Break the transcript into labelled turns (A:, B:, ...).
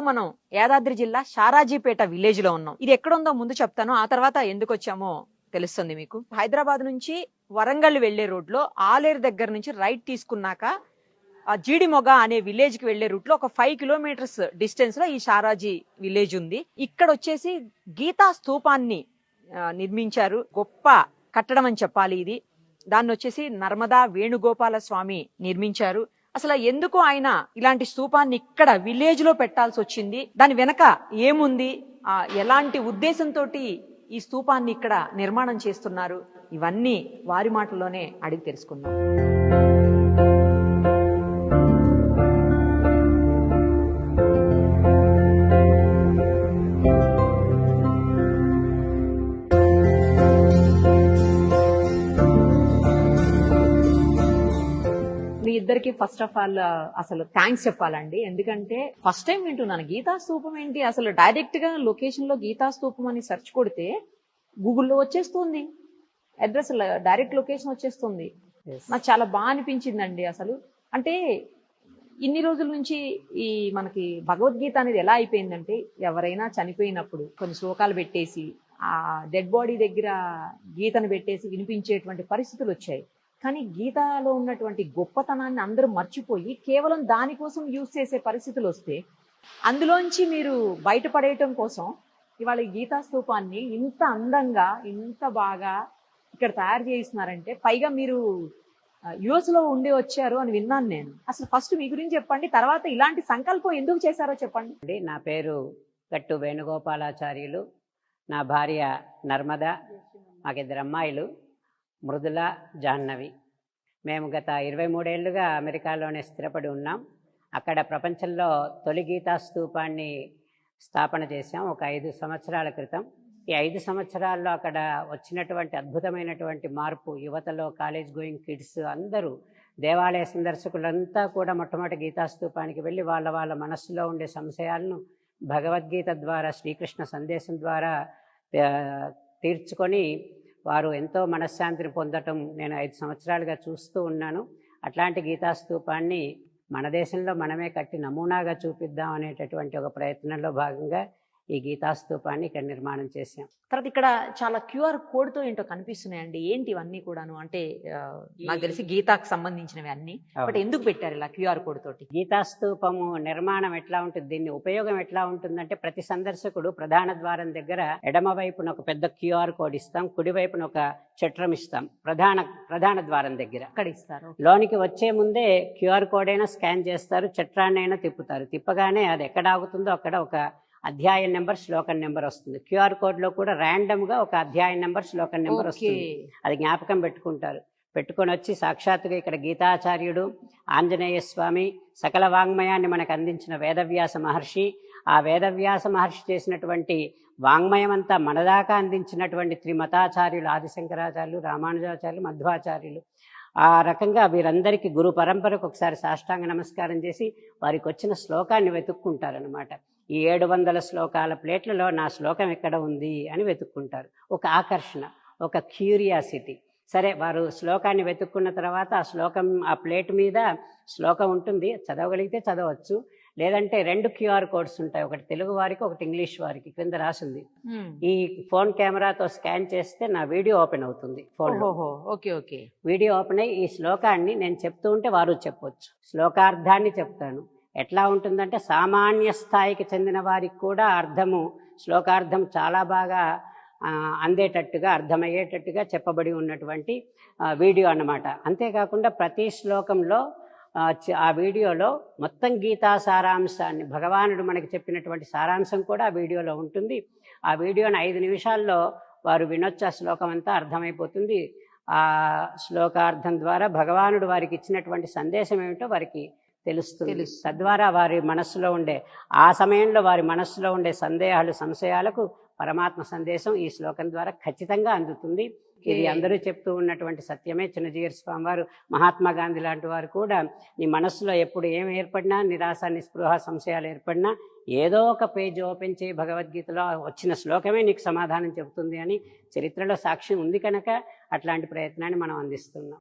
A: ప్రస్తుతం మనం యాదాద్రి జిల్లా షారాజీపేట విలేజ్లో ఉన్నాం. ఇది ఎక్కడుందో ముందు చెప్తాను. ఆ తర్వాత ఎందుకు వచ్చామో తెలుస్తుంది మీకు. హైదరాబాద్ నుంచి వరంగల్ వెళ్ళే రోడ్లో ఆలేరు దగ్గర నుంచి రైట్ తీసుకున్నాక జీడిమొగ అనే విలేజ్కి వెళ్ళే రూట్లో ఒక ఫైవ్ కిలోమీటర్స్ డిస్టెన్స్లో ఈ షారాజీ విలేజ్ ఉంది. ఇక్కడ వచ్చేసి గీతా స్తూపాన్ని నిర్మించారు. గొప్ప కట్టడం అని చెప్పాలి ఇది. దాన్ని వచ్చేసి నర్మదా వేణుగోపాల స్వామి నిర్మించారు. అసలు ఎందుకు ఆయన ఇలాంటి స్తూపాన్ని ఇక్కడ విలేజ్లో పెట్టాల్సి వచ్చింది? దాని వెనక ఏముంది? ఆ, ఎలాంటి ఉద్దేశంతో ఈ స్తూపాన్ని ఇక్కడ నిర్మాణం చేస్తున్నారు? ఇవన్నీ వారి మాటల్లోనే అడిగి తెలుసుకుందాం. మీ ఇద్దరికి ఫస్ట్ ఆఫ్ ఆల్ అసలు థ్యాంక్స్ చెప్పాలండి. ఎందుకంటే ఫస్ట్ టైం వింటున్నాను. గీతా స్తూపం ఏంటి? అసలు డైరెక్ట్గా లొకేషన్లో గీతా స్తూపం అని సెర్చ్ కొడితే గూగుల్లో వచ్చేస్తుంది. అడ్రస్ డైరెక్ట్ లొకేషన్ వచ్చేస్తుంది. నాకు చాలా బాగా అనిపించిందండి అసలు. అంటే ఇన్ని రోజుల నుంచి ఈ మనకి భగవద్గీత అనేది ఎలా అయిపోయిందంటే ఎవరైనా చనిపోయినప్పుడు కొన్ని శ్లోకాలు పెట్టేసి ఆ డెడ్ బాడీ దగ్గర గీతను పెట్టేసి వినిపించేటువంటి పరిస్థితులు వచ్చాయి. కానీ గీతాలో ఉన్నటువంటి గొప్పతనాన్ని అందరూ మర్చిపోయి కేవలం దానికోసం యూజ్ చేసే పరిస్థితులు వస్తే అందులోంచి మీరు బయటపడేయటం కోసం ఇవాళ గీతా స్థూపాన్ని ఇంత అందంగా ఇంత బాగా ఇక్కడ తయారు చేయిస్తున్నారంటే పైగా మీరు యుఎస్లో ఉండి వచ్చారు అని విన్నాను నేను. అసలు ఫస్ట్ మీ గురించి చెప్పండి తర్వాత ఇలాంటి సంకల్పం ఎందుకు చేశారో చెప్పండి.
B: నా పేరు గట్టు వేణుగోపాలాచార్యులు నా భార్య నర్మద మాకిద్దరు అమ్మాయిలు. మృదుల జాహ్నవి. మేము గత ఇరవై మూడేళ్ళుగా అమెరికాలోనే స్థిరపడి ఉన్నాం. అక్కడ ప్రపంచంలో తొలి గీతా స్తూపాన్ని స్థాపన చేశాం ఒక ఐదు సంవత్సరాల క్రితం. ఈ ఐదు సంవత్సరాల్లో అక్కడ వచ్చినటువంటి అద్భుతమైనటువంటి మార్పు యువతలో కాలేజ్ గోయింగ్ కిడ్స్ అందరూ దేవాలయ సందర్శకులంతా కూడా మొట్టమొదటి గీతాస్తూపానికి వెళ్ళి వాళ్ళ వాళ్ళ మనస్సులో ఉండే సంశయాలను భగవద్గీత ద్వారా శ్రీకృష్ణ సందేశం ద్వారా తీర్చుకొని వారు ఎంతో మనశ్శాంతిని పొందటం నేను ఐదు సంవత్సరాలుగా చూస్తూ ఉన్నాను. అట్లాంటి గీతాస్తూపాన్ని మన దేశంలో మనమే కట్టి నమూనాగా చూపిద్దాం అనేటటువంటి ఒక ప్రయత్నంలో భాగంగా ఈ గీతా స్తూపాన్ని ఇక్కడ నిర్మాణం చేశాం.
A: తర్వాత ఇక్కడ చాలా క్యూఆర్ కోడ్తో ఏంటో కనిపిస్తున్నాయండి. ఏంటి ఇవన్నీ కూడాను? అంటే నాకు తెలిసి గీతాకు సంబంధించినవి అన్ని. బట్ ఎందుకు పెట్టారు ఇలా క్యూఆర్ కోడ్ తోటి
B: గీతాస్తూపము నిర్మాణం ఎట్లా ఉంటుంది? దీన్ని ఉపయోగం ఎట్లా ఉంటుందంటే ప్రతి సందర్శకుడు ప్రధాన ద్వారం దగ్గర ఎడమ వైపున ఒక పెద్ద క్యూఆర్ కోడ్ ఇస్తాం కుడి వైపున ఒక చట్రం ఇస్తాం ప్రధాన ప్రధాన ద్వారం దగ్గర.
A: అక్కడ ఇస్తారు.
B: లోనికి వచ్చే ముందే క్యూఆర్ కోడ్ అయినా స్కాన్ చేస్తారు చట్రాన్ని అయినా తిప్పుతారు. తిప్పగానే అది ఎక్కడ ఆగుతుందో అక్కడ ఒక అధ్యాయం నెంబర్ శ్లోకం నెంబర్ వస్తుంది. క్యూఆర్ కోడ్లో కూడా random గా ఒక అధ్యాయం నెంబర్ శ్లోకం నెంబర్ వస్తుంది. అది జ్ఞాపకం పెట్టుకుంటారు. పెట్టుకొని వచ్చి సాక్షాత్తుగా ఇక్కడ గీతాచార్యుడు ఆంజనేయ స్వామి సకల వాంగ్మయాన్ని మనకు అందించిన వేదవ్యాస మహర్షి. ఆ వేదవ్యాస మహర్షి చేసినటువంటి వాంగ్మయం అంతా మనదాకా అందించినటువంటి త్రిమతాచార్యులు ఆదిశంకరాచార్యులు రామానుజాచార్యులు మధ్వాచార్యులు. ఆ రకంగా వీరందరికీ గురు పరంపరకు ఒకసారి సాష్టాంగ నమస్కారం చేసి వారికి వచ్చిన శ్లోకాన్ని వెతుక్కుంటారనమాట ఈ ఏడు వందల శ్లోకాల ప్లేట్లలో నా శ్లోకం ఎక్కడ ఉంది అని వెతుక్కుంటారు. ఒక ఆకర్షణ ఒక క్యూరియాసిటీ. సరే వారు శ్లోకాన్ని వెతుక్కున్న తర్వాత ఆ శ్లోకం ఆ ప్లేట్ మీద శ్లోకం ఉంటుంది. చదవగలిగితే చదవచ్చు. లేదంటే రెండు క్యూఆర్ కోడ్స్ ఉంటాయి. ఒకటి తెలుగు వారికి ఒకటి ఇంగ్లీష్ వారికి క్రింద రాసింది. ఈ ఫోన్ కెమెరాతో స్కాన్ చేస్తే నా వీడియో ఓపెన్ అవుతుంది
A: ఓహో ఓకే ఓకే.
B: వీడియో ఓపెన్ అయ్యి ఈ శ్లోకాన్ని నేను చెప్తూ ఉంటే వారు చెప్పొచ్చు. శ్లోకార్థాన్ని చెప్తాను. ఎట్లా ఉంటుందంటే సామాన్య స్థాయికి చెందిన వారికి కూడా అర్థము శ్లోకార్థం చాలా బాగా అందేటట్టుగా అర్థమయ్యేటట్టుగా చెప్పబడి ఉన్నటువంటి వీడియో అన్నమాట. అంతేకాకుండా ప్రతి శ్లోకంలో ఆ, ఆ వీడియోలో మొత్తం గీతా సారాంశాన్ని భగవానుడు మనకి చెప్పినటువంటి సారాంశం కూడా ఆ వీడియోలో ఉంటుంది. ఆ వీడియోని ఐదు నిమిషాల్లో వారు వినొచ్చు ఆ శ్లోకం అంతా అర్థమైపోతుంది. ఆ శ్లోకార్థం ద్వారా భగవానుడు వారికి ఇచ్చినటువంటి సందేశం ఏమిటో వారికి తెలుస్తుంది. తద్వారా వారి మనస్సులో ఉండే ఆ సమయంలో వారి మనస్సులో ఉండే సందేహాలు సంశయాలకు పరమాత్మ సందేశం ఈ శ్లోకం ద్వారా ఖచ్చితంగా అందుతుంది ఇది. అందరూ చెప్తూ ఉన్నటువంటి సత్యమే చిన్నజీయర్ స్వామి వారు మహాత్మా గాంధీ లాంటి వారు కూడా నీ మనస్సులో ఎప్పుడు ఏం ఏర్పడినా నిరాశ నిస్పృహ సంశయాలు ఏర్పడినా ఏదో ఒక పేజ్ ఓపెన్ చేయి భగవద్గీతలో వచ్చిన శ్లోకమే నీకు సమాధానం చెబుతుంది అని చరిత్రలో సాక్ష్యం ఉంది కనుక అట్లాంటి ప్రయత్నాన్ని మనం అందిస్తున్నాం